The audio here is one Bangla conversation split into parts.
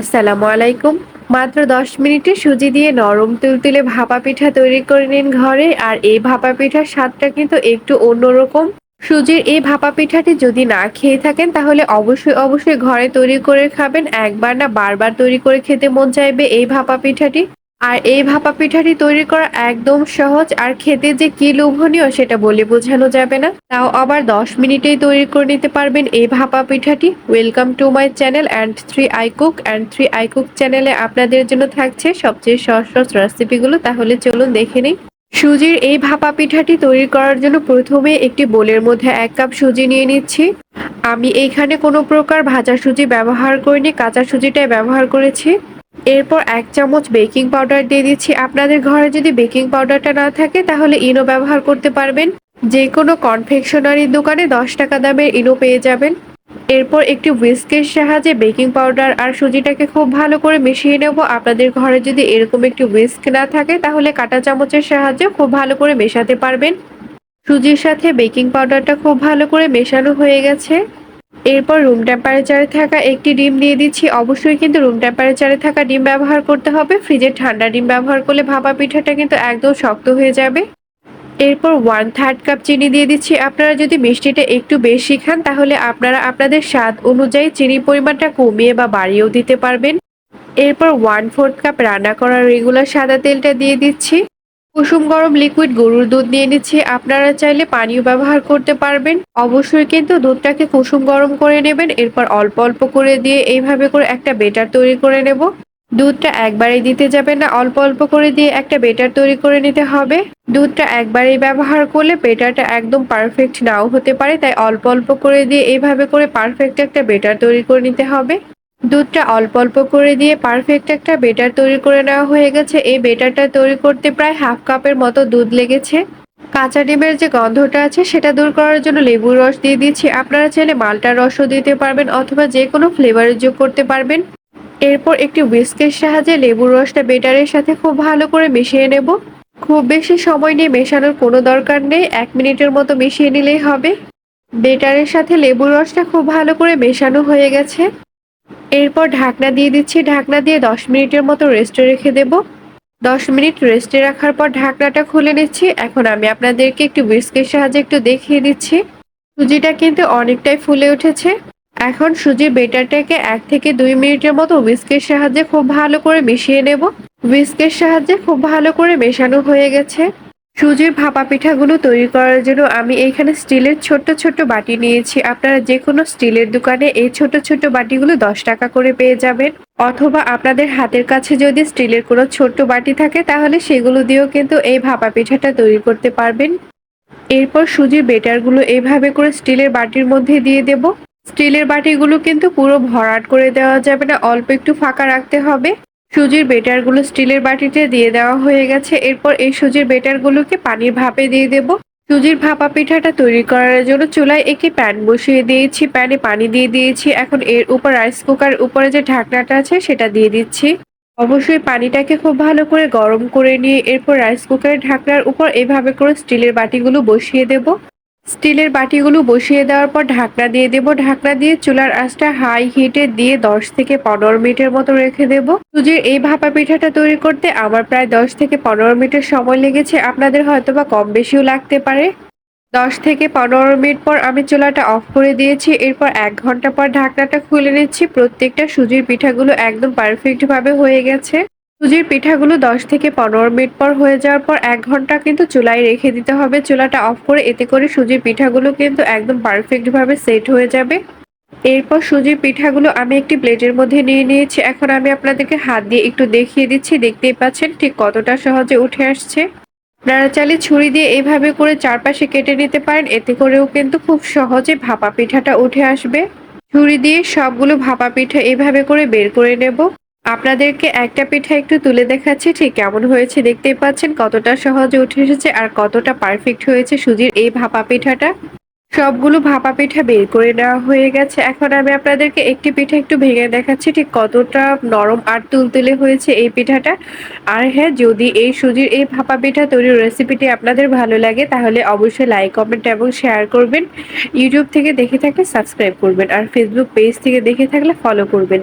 আসসালামু আলাইকুম। মাত্র দশ মিনিটে সুজি দিয়ে নরম তুলতুলে ভাপা পিঠা তৈরি করে নিন ঘরে। আর এই ভাপা পিঠার স্বাদটা কিন্তু একটু অন্যরকম। সুজির এই ভাপা পিঠাটি যদি না খেয়ে থাকেন, তাহলে অবশ্যই অবশ্যই ঘরে তৈরি করে খাবেন। একবার না বারবার তৈরি করে খেতে মন চাইবে এই ভাপা পিঠাটি। আর এই ভাপা পিঠাটি তৈরি করা একদম সহজ, আর খেতে যে কি লোভনীয় সেটা বলে বোঝানো যাবে না। তাও আবার দশ মিনিটেই তৈরি করে নিতে পারবেন এই ভাপা পিঠাটি। Welcome to my channel and three I cook and three I cook চ্যানেলে আপনাদের জন্য থাকছে সবচেয়ে সহজ সহজ রেসিপিগুলো তাহলে চলুন দেখে নিই। সুজির এই ভাপা পিঠাটি তৈরি করার জন্য প্রথমে একটি বোলের মধ্যে এক কাপ সুজি নিয়ে নিচ্ছি। আমি এইখানে কোনো প্রকার ভাজা সুজি ব্যবহার করিনি, কাঁচা সুজিটাই ব্যবহার করেছি। এরপর এক চামচ বেকিং পাউডার দিয়ে দিচ্ছি। আপনাদের ঘরে যদি বেকিং পাউডারটা না থাকে, তাহলে ইনো ব্যবহার করতে পারবেন। যে কোনো কনফেকশনারির দোকানে দশ টাকা দামের ইনো পেয়ে যাবেন। এরপর একটি হুইস্কের সাহায্যে বেকিং পাউডার আর সুজিটাকে খুব ভালো করে মিশিয়ে নেব। আপনাদের ঘরে যদি এরকম একটি হুইস্ক না থাকে, তাহলে কাঁটা চামচের সাহায্যে খুব ভালো করে মেশাতে পারবেন। সুজির সাথে বেকিং পাউডারটা খুব ভালো করে মেশানো হয়ে গেছে। এরপর রুম টেম্পারেচারে থাকা একটি ডিম দিয়ে দিচ্ছি। অবশ্যই কিন্তু রুম টেম্পারেচারে থাকা ডিম ব্যবহার করতে হবে। ফ্রিজের ঠান্ডা ডিম ব্যবহার করলে ভাপা পিঠাটা কিন্তু একদম শক্ত হয়ে যাবে। এরপর ওয়ান থার্ড কাপ চিনি দিয়ে দিচ্ছি। আপনারা যদি মিষ্টিটা একটু বেশি খান, তাহলে আপনারা আপনাদের স্বাদ অনুযায়ী চিনির পরিমাণটা কমিয়ে বা বাড়িয়েও দিতে পারবেন। এরপর ওয়ান ফোর্থ কাপ রান্না করা রেগুলার সাদা তেলটা দিয়ে দিচ্ছি। কুসুম গরম লিকুইড গরুর দুধ নিয়ে নিচ্ছি। আপনারা চাইলে পানিও ব্যবহার করতে পারবেন। অবশ্যই কিন্তু দুধটাকে কুসুম গরম করে নেবেন। এরপর অল্প অল্প করে দিয়ে এইভাবে করে একটা বেটার তৈরি করে নেব। দুধটা একবারেই দিতে যাবেন না। অল্প অল্প করে দিয়ে একটা বেটার তৈরি করে নিতে হবে। দুধটা একবারেই ব্যবহার করলে বেটারটা একদম পারফেক্ট নাও হতে পারে। তাই অল্প অল্প করে দিয়ে এইভাবে করে পারফেক্ট একটা বেটার তৈরি করে নিতে হবে। দুধটা অল্প অল্প করে দিয়ে পারফেক্ট একটা বেটার তৈরি করে নেওয়া হয়ে গেছে। এই বেটারটা তৈরি করতে প্রায় হাফ কাপের মতো দুধ লেগেছে। কাঁচা ডিমের যে গন্ধটা আছে, সেটা দূর করার জন্য লেবুর রস দিয়ে দিচ্ছি। আপনারা চাইলে মালটার রসও দিতে পারবেন অথবা যে কোনো ফ্লেভারের যোগ করতে পারবেন। এরপর একটি হুইস্কের সাহায্যে লেবুর রসটা বেটারের সাথে খুব ভালো করে মিশিয়ে নেব। খুব বেশি সময় নিয়ে মেশানোর কোনো দরকার নেই, এক মিনিটের মতো মিশিয়ে নিলেই হবে। বেটারের সাথে লেবুর রসটা খুব ভালো করে মেশানো হয়ে গেছে। এরপর ঢাকনা দিয়ে দিচ্ছি। ঢাকনা দিয়ে দশ মিনিটের মতো রেস্টে রেখে দেব। দশ মিনিট রেস্টে রাখার পর ঢাকনাটা খুলে নিচ্ছি। এখন আমি আপনাদেরকে একটু বিস্কের সাহায্যে একটু দেখিয়ে দিচ্ছি। সুজিটা কিন্তু অনেকটাই ফুলে উঠেছে। এখন সুজির বেটারটাকে এক থেকে দুই মিনিটের মতো উইস্কের সাহায্যে খুব ভালো করে মিশিয়ে নেব। উইস্কের সাহায্যে খুব ভালো করে মেশানো হয়ে গেছে। সুজির ভাপা পিঠাগুলো তৈরি করার জন্য আমি এইখানে স্টিলের ছোট্ট ছোট্ট বাটি নিয়েছি। আপনারা যে কোনো স্টিলের দোকানে এই ছোট ছোট বাটিগুলো দশ টাকা করে পেয়ে যাবেন। অথবা আপনাদের হাতের কাছে যদি স্টিলের কোনো ছোট্ট বাটি থাকে, তাহলে সেগুলো দিয়েও কিন্তু এই ভাপা পিঠাটা তৈরি করতে পারবেন। এরপর সুজির বেটারগুলো এইভাবে করে স্টিলের বাটির মধ্যে দিয়ে দেব। স্টিলের বাটিগুলো কিন্তু পুরো ভরাট করে দেওয়া যাবে না, অল্প একটু ফাঁকা রাখতে হবে। সুজির বেটারগুলো স্টিলের বাটিতে দিয়ে দেওয়া হয়ে গেছে। এরপর এই সুজির বেটারগুলোকে পানির ভাপে দিয়ে দেব। সুজির ভাপা পিঠাটা তৈরি করার জন্য চুলায় একটি প্যান বসিয়ে দিয়েছি। প্যানে পানি দিয়ে দিয়েছি। এখন এর উপর রাইস কুকার উপরে যে ঢাকনাটা আছে, সেটা দিয়ে দিচ্ছি। অবশ্যই পানিটাকে খুব ভালো করে গরম করে নিয়ে এরপর রাইস কুকারের ঢাকনার উপর এভাবে করে স্টিলের বাটিগুলো বসিয়ে দেব। স্টিলের বাটিগুলো বসিয়ে দেওয়ার পর ঢাকনা দিয়ে দেব। ঢাকনা দিয়ে চুলার আঁচটা হাই হিটে দিয়ে দশ থেকে পনেরো মিনিটের মতো রেখে দেব। সুজির এই ভাপা পিঠাটা তৈরি করতে আমার প্রায় দশ থেকে পনেরো মিনিটের সময় লেগেছে। আপনাদের হয়তো বা কম বেশিও লাগতে পারে। দশ থেকে পনেরো মিনিট পর আমি চুলাটা অফ করে দিয়েছি। এরপর এক ঘণ্টা পর ঢাকনাটা খুলে নিচ্ছি। প্রত্যেকটা সুজির পিঠাগুলো একদম পারফেক্টভাবে হয়ে গেছে। সুজির পিঠাগুলো দশ থেকে পনেরো মিনিট পর হয়ে যাওয়ার পর এক ঘণ্টা কিন্তু চুলায় রেখে দিতে হবে। চুলাটা অফ করে এতে করে সুজির পিঠাগুলো কিন্তু একদম পারফেক্ট ভাবে সেট হয়ে যাবে। এরপর সুজির পিঠাগুলো আমি একটি প্লেটের মধ্যে নিয়ে নিয়েছি। এখন আমি আপনাদেরকে হাত দিয়ে একটু দেখিয়ে দিচ্ছি। দেখতেই পাচ্ছেন ঠিক কতটা সহজে উঠে আসছে। আপনারা ছুরি দিয়ে এইভাবে করে চারপাশে কেটে নিতে পারেন। এতে করেও কিন্তু খুব সহজে ভাপা পিঠাটা উঠে আসবে। ছুরি দিয়ে সবগুলো ভাপা পিঠা এভাবে করে বের করে নেব। আপনাদেরকে একটা পিঠা একটু তুলে দেখাচ্ছি, ঠিক কেমন হয়েছে দেখতেই পাচ্ছেন, কতটা সহজে উঠে এসেছে আর কতটা পারফেক্ট হয়েছে সুজির এই ভাপা পিঠাটা। সবগুলো ভাপা পিঠা বের করে নেওয়া হয়ে গেছে। এখন আমি আপনাদেরকে একটি পিঠা একটু ভেঙে দেখাচ্ছি ঠিক কতটা নরম আর তুলতুলে হয়েছে এই পিঠাটা। আর হ্যাঁ, যদি এই সুজির এই ভাপা পিঠা তৈরির রেসিপিটি আপনাদের ভালো লাগে তাহলে অবশ্যই লাইক, কমেন্ট এবং শেয়ার করবেন। ইউটিউব থেকে দেখে থাকলে সাবস্ক্রাইব করবেন। আর ফেসবুক পেজ থেকে দেখে থাকলে ফলো করবেন।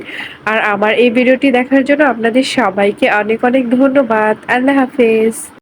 আর আমার এই ভিডিওটি দেখার জন্য আপনাদের সবাইকে অনেক অনেক ধন্যবাদ। আল্লাহ হাফেজ।